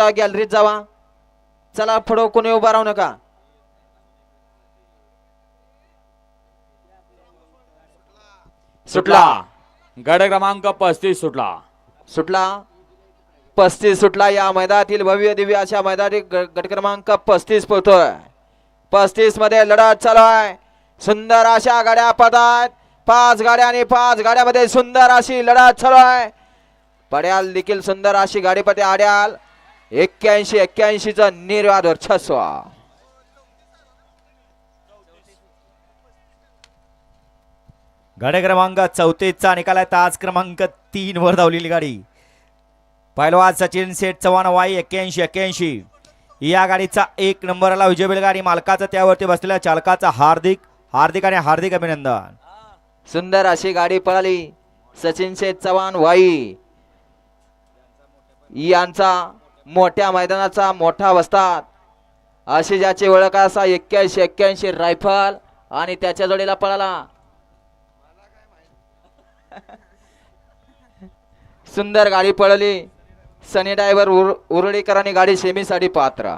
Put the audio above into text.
गॅलरीत जावा? चला पुढं कोणी उभा राहू नका. सुटला. गड क्रमांक पस्तीस सुटला. सुटला. पस्तीस सुटला. या मैदानातील भव्य दिव्य अशा मैदानी ग- गट क्रमांक पस्तीस पोहतोय पस्तीसमध्ये लढत चालू आहे. सुंदर अशा गाड्या पदात पाच गाड्या आणि पाच गाड्यामध्ये सुंदर अशी लढत चालू आहे. पड्याल देखील सुंदर अशी गाडीपती आड्याल. एक्क्याऐंशी एक्क्याऐंशी च निर्वाद वर्चस्व गाडी क्रमांक चौतीसचा निकाल आहे. तास क्रमांक तीन वर धावलेली गाडी. पहिलवान सचिन सेठ चव्हाण वाई एक्क्याऐंशी एक्क्याऐंशी. या गाडीचा एक नंबर आला विजय बैलगाडी मालकाचा त्यावरती बसलेल्या चालकाचा हार्दिक हार्दिक आणि हार्दिक अभिनंदन. सुंदर अशी गाडी पळाली. सचिन शेठ चव्हाण वाई. यांचा मोठ्या मैदानाचा मोठा वस्ताद. अशी ज्याची ओळख असा एक्क्याऐंशी एक्क्याऐंशी रायफल आणि त्याच्या जोडीला पळाला. सुंदर गाडी पळली सनी ड्रायव्हर उर उरळीकरांनी गाडी सेमीसाठी पात्र.